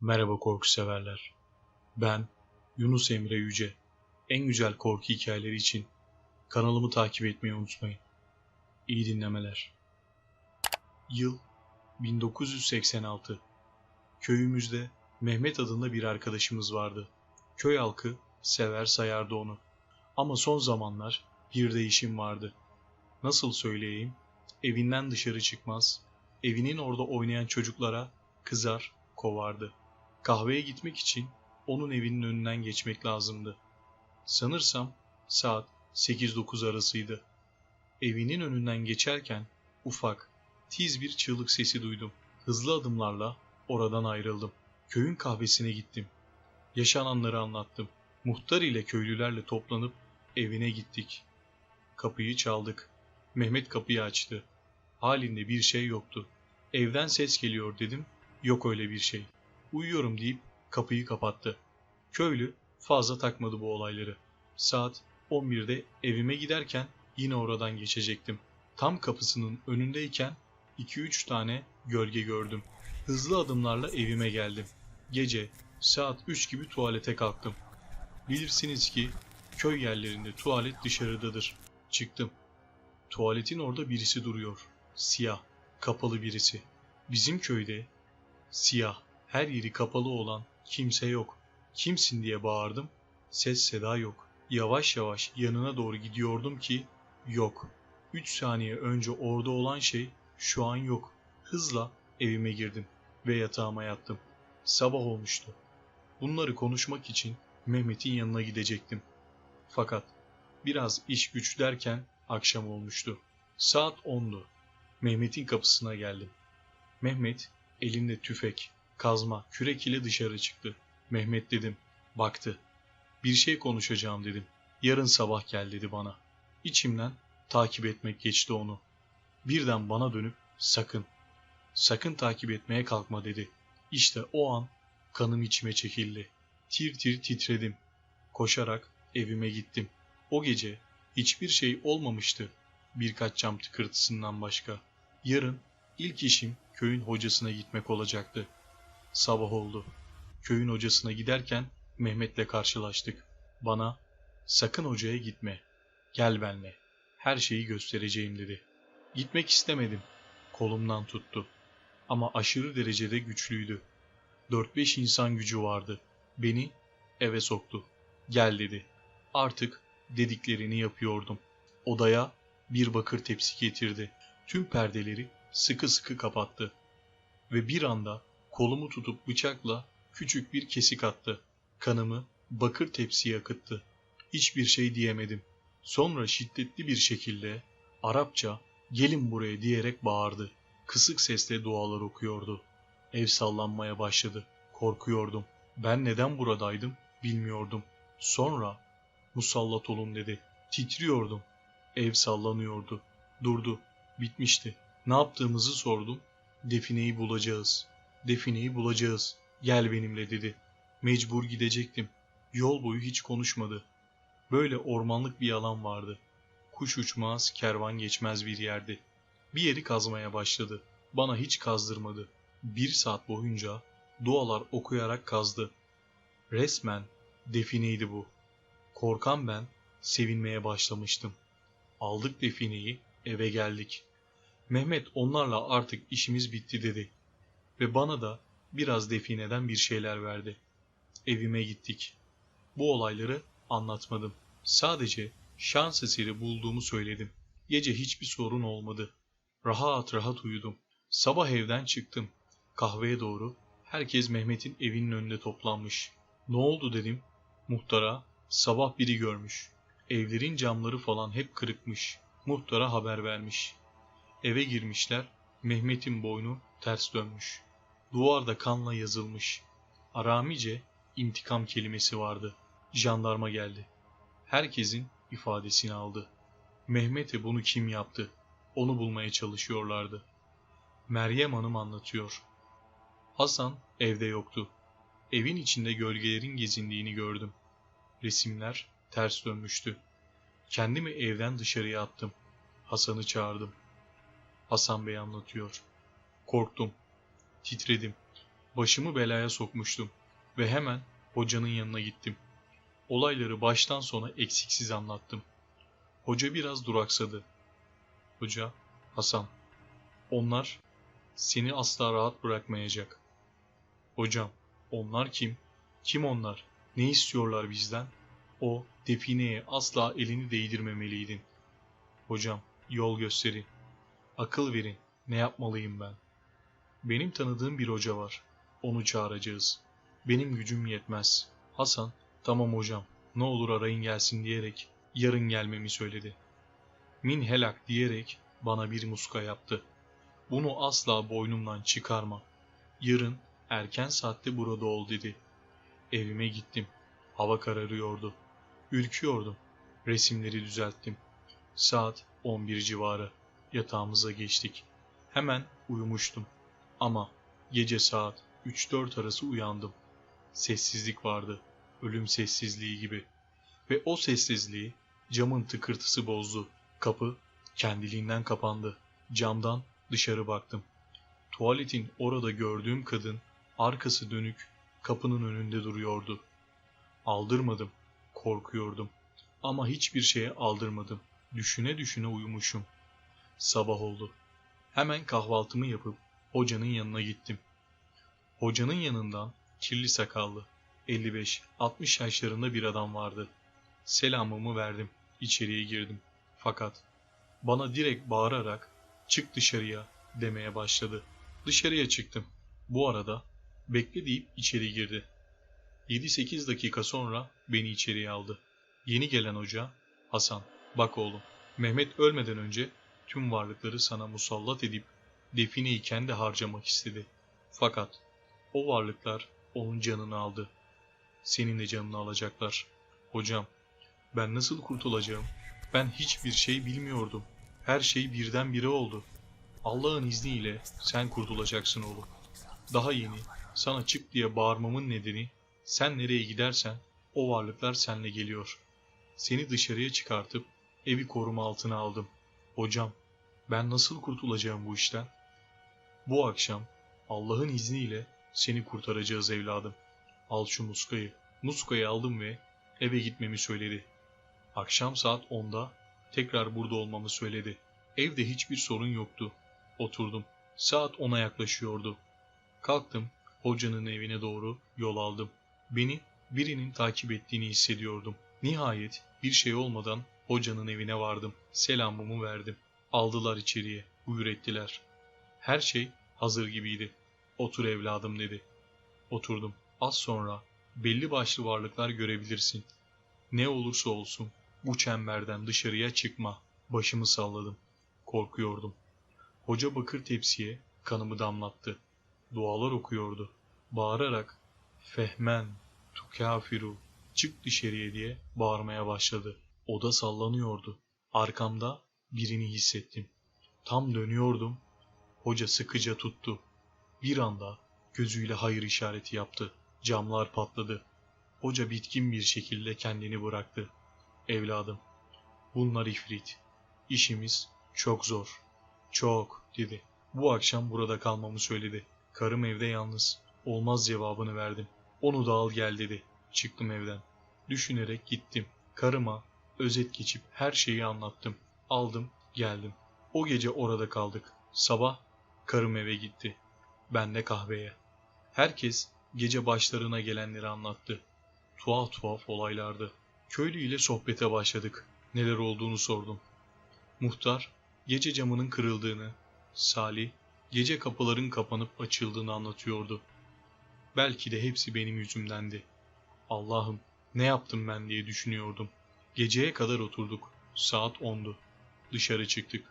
Merhaba korku severler. Ben Yunus Emre Yüce. En güzel korku hikayeleri için kanalımı takip etmeyi unutmayın. İyi dinlemeler. Yıl 1986. Köyümüzde Mehmet adında bir arkadaşımız vardı. Köy halkı sever sayardı onu. Ama son zamanlar bir değişim vardı. Nasıl söyleyeyim? Evinden dışarı çıkmaz, evinin orada oynayan çocuklara kızar, kovardı. Kahveye gitmek için onun evinin önünden geçmek lazımdı. Sanırsam saat 8-9 arasıydı. Evinin önünden geçerken ufak, tiz bir çığlık sesi duydum. Hızlı adımlarla oradan ayrıldım. Köyün kahvesine gittim. Yaşananları anlattım. Muhtar ile köylülerle toplanıp evine gittik. Kapıyı çaldık. Mehmet kapıyı açtı. Halinde bir şey yoktu. Evden ses geliyor dedim. Yok öyle bir şey. Uyuyorum deyip kapıyı kapattı. Köylü fazla takmadı bu olayları. Saat 11'de evime giderken yine oradan geçecektim. Tam kapısının önündeyken 2-3 tane gölge gördüm. Hızlı adımlarla evime geldim. Gece saat 3 gibi tuvalete kalktım. Bilirsiniz ki köy yerlerinde tuvalet dışarıdadır. Çıktım. Tuvaletin orada birisi duruyor. Siyah, kapalı birisi. Bizim köyde siyah, her yeri kapalı olan kimse yok. Kimsin diye bağırdım. Ses seda yok. Yavaş yavaş yanına doğru gidiyordum ki yok. 3 saniye önce orada olan şey şu an yok. Hızla evime girdim ve yatağıma yattım. Sabah olmuştu. Bunları konuşmak için Mehmet'in yanına gidecektim. Fakat biraz iş güç derken akşam olmuştu. Saat 10'du. Mehmet'in kapısına geldim. Mehmet elinde tüfek, kazma, kürek ile dışarı çıktı. Mehmet dedim. Baktı. Bir şey konuşacağım dedim. Yarın sabah gel dedi bana. İçimden takip etmek geçti onu. Birden bana dönüp sakın, sakın takip etmeye kalkma dedi. İşte o an kanım içime çekildi. Tir tir titredim. Koşarak evime gittim. O gece hiçbir şey olmamıştı. Birkaç cam tıkırtısından başka. Yarın ilk işim köyün hocasına gitmek olacaktı. Sabah oldu. Köyün hocasına giderken Mehmet'le karşılaştık. Bana sakın hocaya gitme. Gel benle. Her şeyi göstereceğim dedi. Gitmek istemedim. Kolumdan tuttu. Ama aşırı derecede güçlüydü. 4-5 insan gücü vardı. Beni eve soktu. Gel dedi. Artık dediklerini yapıyordum. Odaya bir bakır tepsi getirdi. Tüm perdeleri sıkı sıkı kapattı. Ve bir anda kolumu tutup bıçakla küçük bir kesik attı. Kanımı bakır tepsiye akıttı. Hiçbir şey diyemedim. Sonra şiddetli bir şekilde Arapça gelin buraya diyerek bağırdı. Kısık sesle dualar okuyordu. Ev sallanmaya başladı. Korkuyordum. Ben neden buradaydım bilmiyordum. Sonra musallat olun dedi. Titriyordum. Ev sallanıyordu. Durdu. Bitmişti. Ne yaptığımızı sordum. Defineyi bulacağız. Defineyi bulacağız. Gel benimle dedi. Mecbur gidecektim. Yol boyu hiç konuşmadı. Böyle ormanlık bir alan vardı. Kuş uçmaz, kervan geçmez bir yerdi. Bir yeri kazmaya başladı. Bana hiç kazdırmadı. Bir saat boyunca dualar okuyarak kazdı. Resmen defineydi bu. Korkan ben sevinmeye başlamıştım. Aldık defineyi, eve geldik. Mehmet onlarla artık işimiz bitti dedi. Ve bana da biraz defineden bir şeyler verdi. Evime gittik. Bu olayları anlatmadım. Sadece şans eseri bulduğumu söyledim. Gece hiçbir sorun olmadı. Rahat rahat uyudum. Sabah evden çıktım. Kahveye doğru herkes Mehmet'in evinin önünde toplanmış. Ne oldu dedim. Muhtara sabah biri görmüş. Evlerin camları falan hep kırıkmış. Muhtara haber vermiş. Eve girmişler. Mehmet'in boynu ters dönmüş. Duvarda kanla yazılmış. Aramice intikam kelimesi vardı. Jandarma geldi. Herkesin ifadesini aldı. Mehmet'e bunu kim yaptı? Onu bulmaya çalışıyorlardı. Meryem Hanım anlatıyor. Hasan evde yoktu. Evin içinde gölgelerin gezindiğini gördüm. Resimler ters dönmüştü. Kendimi evden dışarıya attım. Hasan'ı çağırdım. Hasan Bey anlatıyor. Korktum. Titredim. Başımı belaya sokmuştum ve hemen hocanın yanına gittim. Olayları baştan sona eksiksiz anlattım. Hoca biraz duraksadı. Hoca, Hasan, onlar seni asla rahat bırakmayacak. Hocam, onlar kim? Kim onlar? Ne istiyorlar bizden? O defineye asla elini değdirmemeliydin. Hocam, yol gösterin. Akıl verin. Ne yapmalıyım ben? Benim tanıdığım bir hoca var. Onu çağıracağız. Benim gücüm yetmez. Hasan, tamam hocam, ne olur arayın gelsin diyerek yarın gelmemi söyledi. Min helak diyerek bana bir muska yaptı. Bunu asla boynumdan çıkarma. Yarın erken saatte burada ol dedi. Evime gittim. Hava kararıyordu. Ürküyordum. Resimleri düzelttim. Saat 11 civarı. Yatağımıza geçtik. Hemen uyumuştum. Ama gece saat 3-4 arası uyandım. Sessizlik vardı. Ölüm sessizliği gibi. Ve o sessizliği camın tıkırtısı bozdu. Kapı kendiliğinden kapandı. Camdan dışarı baktım. Tuvaletin orada gördüğüm kadın arkası dönük kapının önünde duruyordu. Aldırmadım. Korkuyordum. Ama hiçbir şeye aldırmadım. Düşüne düşüne uyumuşum. Sabah oldu. Hemen kahvaltımı yapıp hocanın yanına gittim. Hocanın yanından kirli sakallı, 55-60 yaşlarında bir adam vardı. Selamımı verdim, içeriye girdim. Fakat bana direkt bağırarak çık dışarıya demeye başladı. Dışarıya çıktım. Bu arada bekle deyip içeri girdi. 7-8 dakika sonra beni içeriye aldı. Yeni gelen hoca, Hasan, bak oğlum, Mehmet ölmeden önce tüm varlıkları sana musallat edip defineyi kendi harcamak istedi. Fakat o varlıklar onun canını aldı. Senin de canını alacaklar. Hocam, ben nasıl kurtulacağım? Ben hiçbir şey bilmiyordum. Her şey birdenbire oldu. Allah'ın izniyle sen kurtulacaksın oğlum. Daha yeni sana çık diye bağırmamın nedeni sen nereye gidersen o varlıklar seninle geliyor. Seni dışarıya çıkartıp evi koruma altına aldım. Hocam, ben nasıl kurtulacağım bu işten? Bu akşam Allah'ın izniyle seni kurtaracağız evladım. Al şu muskayı. Muskayı aldım ve eve gitmemi söyledi. Akşam saat 10'da tekrar burada olmamı söyledi. Evde hiçbir sorun yoktu. Oturdum. Saat 10'a yaklaşıyordu. Kalktım, hocanın evine doğru yol aldım. Beni birinin takip ettiğini hissediyordum. Nihayet bir şey olmadan hocanın evine vardım. Selamımı verdim. Aldılar içeriye, buyur ettiler. Her şey hazır gibiydi. Otur evladım dedi. Oturdum. Az sonra belli başlı varlıklar görebilirsin. Ne olursa olsun bu çemberden dışarıya çıkma. Başımı salladım. Korkuyordum. Hoca bakır tepsiye kanımı damlattı. Dualar okuyordu. Bağırarak Fehmen, tukafiru, çık dışarıya diye bağırmaya başladı. Oda sallanıyordu. Arkamda birini hissettim. Tam dönüyordum. Hoca sıkıca tuttu. Bir anda gözüyle hayır işareti yaptı. Camlar patladı. Hoca bitkin bir şekilde kendini bıraktı. Evladım, bunlar ifrit. İşimiz çok zor. Çok dedi. Bu akşam burada kalmamı söyledi. Karım evde yalnız. Olmaz cevabını verdim. Onu da al gel dedi. Çıktım evden. Düşünerek gittim. Karıma özet geçip her şeyi anlattım. Aldım, geldim. O gece orada kaldık. Sabah karım eve gitti. Ben de kahveye. Herkes gece başlarına gelenleri anlattı. Tuhaf tuhaf olaylardı. Köylü ile sohbete başladık. Neler olduğunu sordum. Muhtar gece camının kırıldığını, Salih gece kapıların kapanıp açıldığını anlatıyordu. Belki de hepsi benim yüzümdendi. Allah'ım ne yaptım ben diye düşünüyordum. Geceye kadar oturduk. Saat ondu. Dışarı çıktık.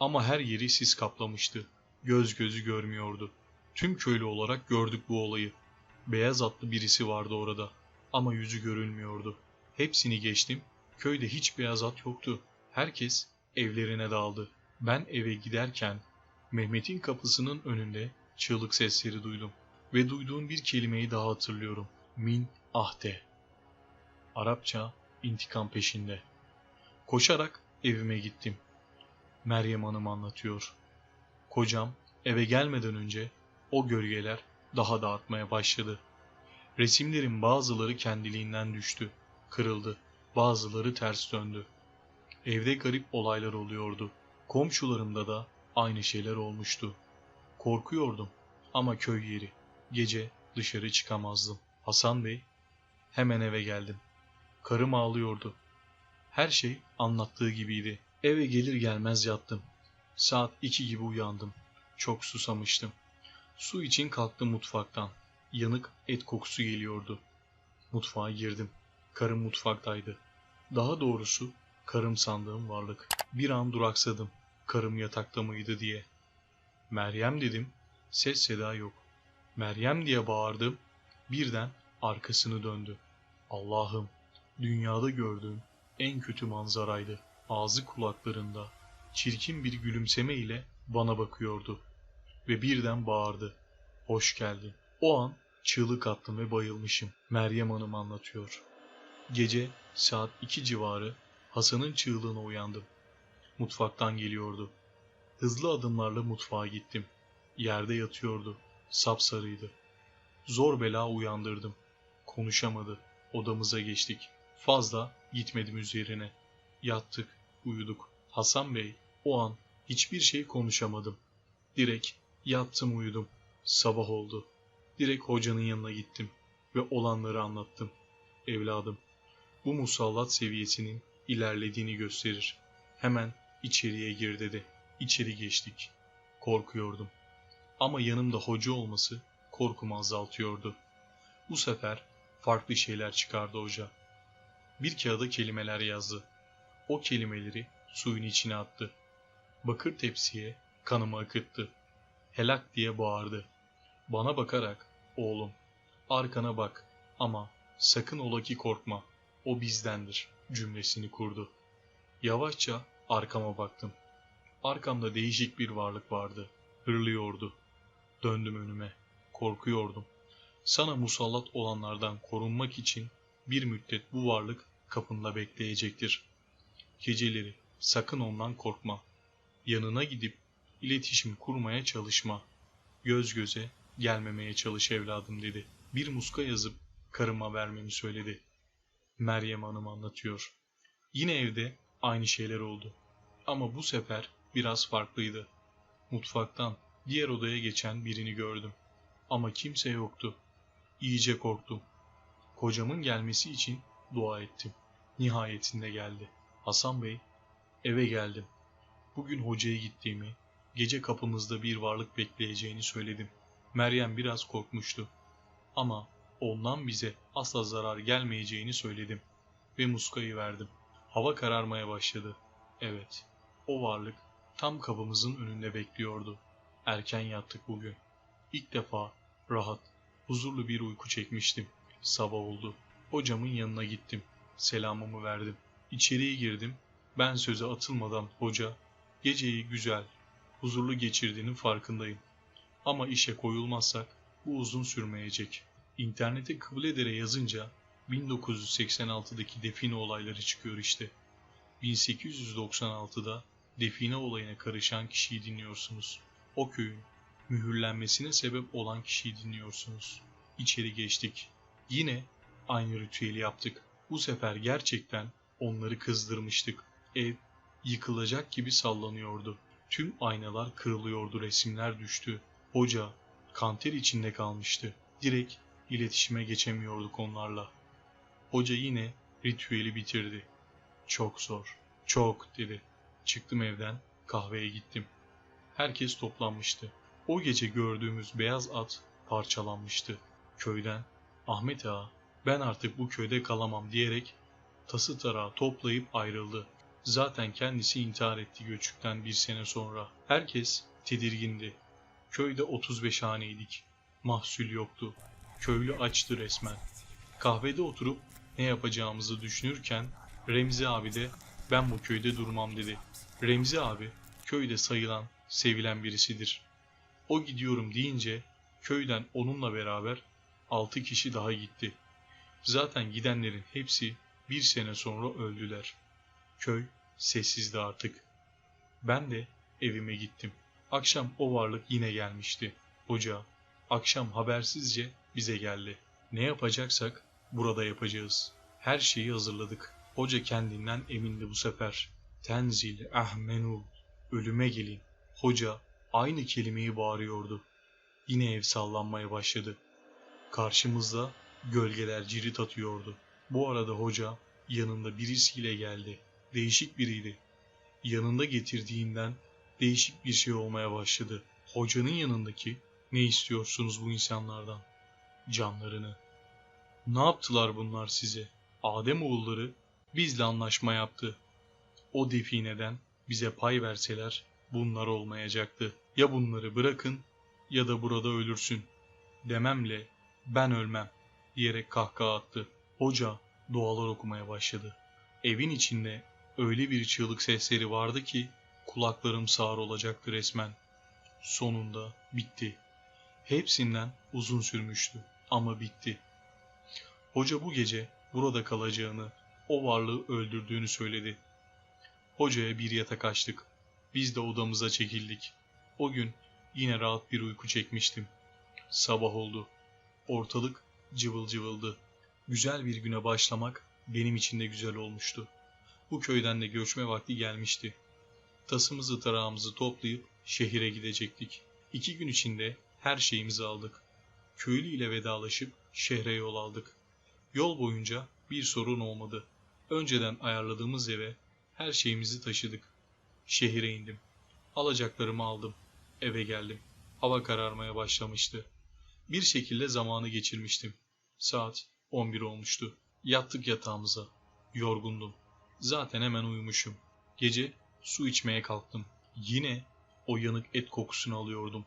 Ama her yeri sis kaplamıştı. Göz gözü görmüyordu. Tüm köylü olarak gördük bu olayı. Beyaz atlı birisi vardı orada. Ama yüzü görülmüyordu. Hepsini geçtim. Köyde hiç beyaz at yoktu. Herkes evlerine daldı. Ben eve giderken Mehmet'in kapısının önünde çığlık sesleri duydum. Ve duyduğum bir kelimeyi daha hatırlıyorum. Min ahde. Arapça intikam peşinde. Koşarak evime gittim. Meryem Hanım anlatıyor. Kocam eve gelmeden önce o gölgeler daha da artmaya başladı. Resimlerin bazıları kendiliğinden düştü, kırıldı, bazıları ters döndü. Evde garip olaylar oluyordu. Komşularımda da aynı şeyler olmuştu. Korkuyordum ama köy yeri. Gece dışarı çıkamazdım. Hasan Bey, hemen eve geldim. Karım ağlıyordu. Her şey anlattığı gibiydi. Eve gelir gelmez yattım. Saat iki gibi uyandım. Çok susamıştım. Su için kalktım mutfaktan. Yanık et kokusu geliyordu. Mutfağa girdim. Karım mutfaktaydı. Daha doğrusu karım sandığım varlık. Bir an duraksadım. Karım yatakta mıydı diye. Meryem dedim. Ses seda yok. Meryem diye bağırdım. Birden arkasını döndü. Allah'ım, dünyada gördüğüm en kötü manzaraydı. Ağzı kulaklarında çirkin bir gülümseme ile bana bakıyordu ve birden bağırdı. Hoş geldin. O an çığlık attım ve bayılmışım. Meryem Hanım anlatıyor. Gece saat iki civarı Hasan'ın çığlığına uyandım. Mutfaktan geliyordu. Hızlı adımlarla mutfağa gittim. Yerde yatıyordu. Sapsarıydı. Zor bela uyandırdım. Konuşamadı. Odamıza geçtik. Fazla gitmedim üzerine. Yattık, uyuduk. Hasan Bey, o an hiçbir şey konuşamadım. Direkt yattım uyudum. Sabah oldu. Direkt hocanın yanına gittim ve olanları anlattım. Evladım, bu musallat seviyesinin ilerlediğini gösterir. Hemen içeriye gir dedi. İçeri geçtik. Korkuyordum. Ama yanımda hoca olması korkumu azaltıyordu. Bu sefer farklı şeyler çıkardı hoca. Bir kağıda kelimeler yazdı. O kelimeleri suyun içine attı. Bakır tepsiye kanımı akıttı. Helak diye bağırdı. Bana bakarak, oğlum, arkana bak ama sakın ola ki korkma, o bizdendir cümlesini kurdu. Yavaşça arkama baktım. Arkamda değişik bir varlık vardı. Hırlıyordu. Döndüm önüme. Korkuyordum. Sana musallat olanlardan korunmak için bir müddet bu varlık kapında bekleyecektir. Geceleri sakın ondan korkma. Yanına gidip iletişim kurmaya çalışma. Göz göze gelmemeye çalış evladım dedi. Bir muska yazıp karıma vermemi söyledi. Meryem Hanım anlatıyor. Yine evde aynı şeyler oldu. Ama bu sefer biraz farklıydı. Mutfaktan diğer odaya geçen birini gördüm. Ama kimse yoktu. İyice korktum. Kocamın gelmesi için dua ettim. Nihayetinde geldi. Hasan Bey, eve geldim. Bugün hocaya gittiğimi, gece kapımızda bir varlık bekleyeceğini söyledim. Meryem biraz korkmuştu. Ama ondan bize asla zarar gelmeyeceğini söyledim ve muskayı verdim. Hava kararmaya başladı. Evet, o varlık tam kapımızın önünde bekliyordu. Erken yattık bugün. İlk defa rahat, huzurlu bir uyku çekmiştim. Sabah oldu. Hocamın yanına gittim. Selamımı verdim. İçeriye girdim. Ben söze atılmadan hoca, geceyi güzel, huzurlu geçirdiğinin farkındayım. Ama işe koyulmazsak bu uzun sürmeyecek. İnternete Kıbledere yazınca 1986'daki define olayları çıkıyor işte. 1896'da define olayına karışan kişiyi dinliyorsunuz. O köyün mühürlenmesine sebep olan kişiyi dinliyorsunuz. İçeri geçtik. Yine aynı ritüeli yaptık. Bu sefer gerçekten onları kızdırmıştık. Ev yıkılacak gibi sallanıyordu. Tüm aynalar kırılıyordu, resimler düştü. Hoca kanter içinde kalmıştı. Direkt iletişime geçemiyorduk onlarla. Hoca yine ritüeli bitirdi. Çok zor, çok dedi. Çıktım evden, kahveye gittim. Herkes toplanmıştı. O gece gördüğümüz beyaz at parçalanmıştı. Köyden Ahmet Ağa ben artık bu köyde kalamam diyerek tası tarağı toplayıp ayrıldı. Zaten kendisi intihar etti göçükten bir sene sonra. Herkes tedirgindi. Köyde 35 haneydik. Mahsul yoktu. Köylü açtı resmen. Kahvede oturup ne yapacağımızı düşünürken Remzi abi de ben bu köyde durmam dedi. Remzi abi köyde sayılan, sevilen birisidir. O gidiyorum deyince köyden onunla beraber 6 kişi daha gitti. Zaten gidenlerin hepsi bir sene sonra öldüler. Köy Sessizdi artık. Ben de evime gittim. Akşam o varlık yine gelmişti. Hoca, akşam habersizce bize geldi. Ne yapacaksak burada yapacağız. Her şeyi hazırladık. Hoca kendinden emindi bu sefer. Tenzil ahmenu, ölüme gelin. Hoca aynı kelimeyi bağırıyordu. Yine ev sallanmaya başladı. Karşımızda gölgeler cirit atıyordu. Bu arada hoca yanında birisiyle geldi. Değişik biriydi. Yanında getirdiğinden değişik bir şey olmaya başladı. Hocanın yanındaki ne istiyorsunuz bu insanlardan? Canlarını. Ne yaptılar bunlar size? Adem oğulları bizle anlaşma yaptı. O defineden bize pay verseler bunlar olmayacaktı. Ya bunları bırakın ya da burada ölürsün. Dememle ben ölmem diyerek kahkaha attı. Hoca dualar okumaya başladı. Evin içinde öyle bir çığlık sesleri vardı ki kulaklarım sağır olacaktı resmen. Sonunda bitti. Hepsinden uzun sürmüştü ama bitti. Hoca bu gece burada kalacağını, o varlığı öldürdüğünü söyledi. Hocaya bir yatak açtık. Biz de odamıza çekildik. O gün yine rahat bir uyku çekmiştim. Sabah oldu. Ortalık cıvıl cıvıldı. Güzel bir güne başlamak benim için de güzel olmuştu. Bu köyden de göçme vakti gelmişti. Tasımızı tarağımızı toplayıp şehire gidecektik. İki gün içinde her şeyimizi aldık. Köylü ile vedalaşıp şehre yol aldık. Yol boyunca bir sorun olmadı. Önceden ayarladığımız eve her şeyimizi taşıdık. Şehire indim. Alacaklarımı aldım. Eve geldim. Hava kararmaya başlamıştı. Bir şekilde zamanı geçirmiştim. Saat 11 olmuştu. Yattık yatağımıza. Yorgundum. Zaten hemen uyumuşum. Gece su içmeye kalktım. Yine o yanık et kokusunu alıyordum.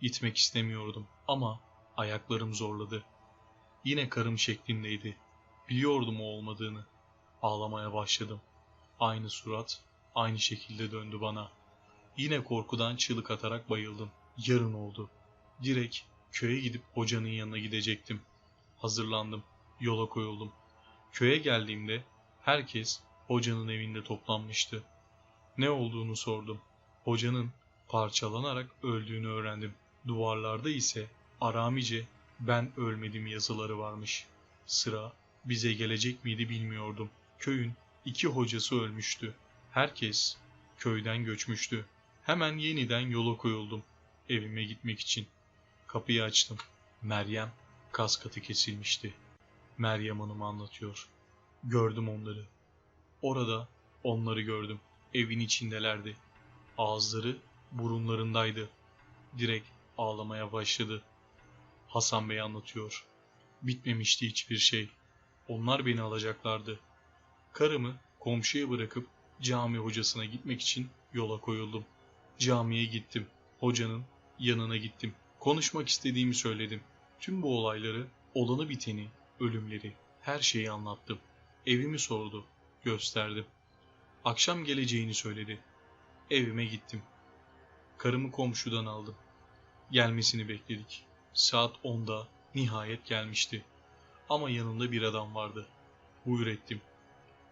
Gitmek istemiyordum ama ayaklarım zorladı. Yine karım şeklindeydi. Biliyordum o olmadığını. Ağlamaya başladım. Aynı surat, aynı şekilde döndü bana. Yine korkudan çığlık atarak bayıldım. Yarın oldu. Direkt köye gidip hocanın yanına gidecektim. Hazırlandım. Yola koyuldum. Köye geldiğimde herkes hocanın evinde toplanmıştı. Ne olduğunu sordum. Hocanın parçalanarak öldüğünü öğrendim. Duvarlarda ise Aramice ben ölmedim yazıları varmış. Sıra bize gelecek miydi bilmiyordum. Köyün iki hocası ölmüştü. Herkes köyden göçmüştü. Hemen yeniden yola koyuldum. Evime gitmek için. Kapıyı açtım. Meryem kaskatı kesilmişti. Meryem Hanım anlatıyor. Gördüm onları. Orada onları gördüm. Evin içindelerdi. Ağızları burunlarındaydı. Direkt ağlamaya başladı. Hasan Bey anlatıyor. Bitmemişti hiçbir şey. Onlar beni alacaklardı. Karımı komşuya bırakıp cami hocasına gitmek için yola koyuldum. Camiye gittim. Hocanın yanına gittim. Konuşmak istediğimi söyledim. Tüm bu olayları, olanı biteni, ölümleri, her şeyi anlattım. Evimi sordu, gösterdim. Akşam geleceğini söyledi. Evime gittim. Karımı komşudan aldım. Gelmesini bekledik. Saat 10'da nihayet gelmişti. Ama yanında bir adam vardı. Buyur ettim.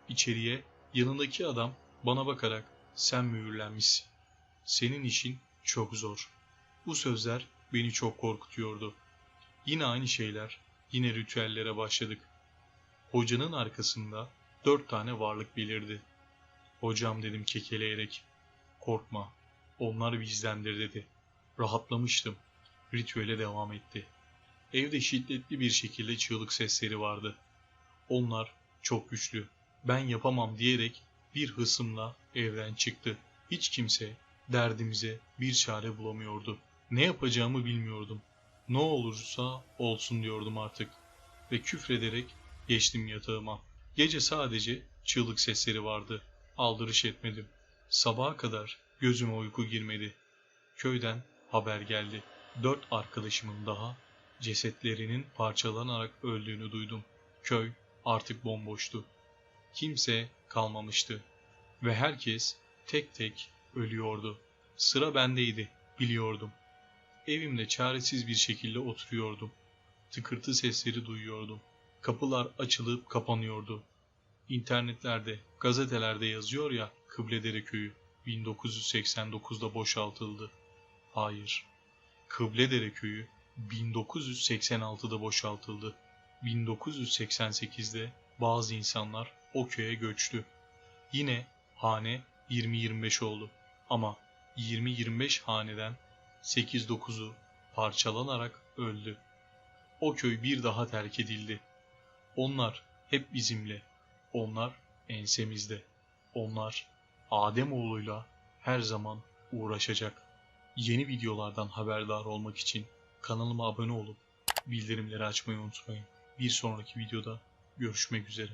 İçeriye yanındaki adam bana bakarak sen mühürlenmişsin. Senin işin çok zor. Bu sözler beni çok korkutuyordu. Yine aynı şeyler, yine ritüellere başladık. Hocanın arkasında dört tane varlık belirdi. Hocam dedim kekeleyerek. Korkma, onlar bizdendir dedi. Rahatlamıştım. Ritüele devam etti. Evde şiddetli bir şekilde çığlık sesleri vardı. Onlar çok güçlü. Ben yapamam diyerek bir hısımla evden çıktı. Hiç kimse derdimize bir çare bulamıyordu. Ne yapacağımı bilmiyordum. Ne olursa olsun diyordum artık. Ve küfrederek geçtim yatağıma. Gece sadece çığlık sesleri vardı. Aldırış etmedim. Sabaha kadar gözüme uyku girmedi. Köyden haber geldi. Dört arkadaşımın daha cesetlerinin parçalanarak öldüğünü duydum. Köy artık bomboştu. Kimse kalmamıştı. Ve herkes tek tek ölüyordu. Sıra bendeydi, biliyordum. Evimde çaresiz bir şekilde oturuyordum. Tıkırtı sesleri duyuyordum. Kapılar açılıp kapanıyordu. İnternetlerde, gazetelerde yazıyor ya, Kıbledere köyü 1989'da boşaltıldı. Hayır. Kıbledere köyü 1986'da boşaltıldı. 1988'de bazı insanlar o köye göçtü. Yine hane 20-25 oldu. Ama 20-25 haneden 8-9'u parçalanarak öldü. O köy bir daha terk edildi. Onlar hep bizimle. Onlar ensemizde. Onlar Ademoğlu'yla her zaman uğraşacak. Yeni videolardan haberdar olmak için kanalıma abone olup bildirimleri açmayı unutmayın. Bir sonraki videoda görüşmek üzere.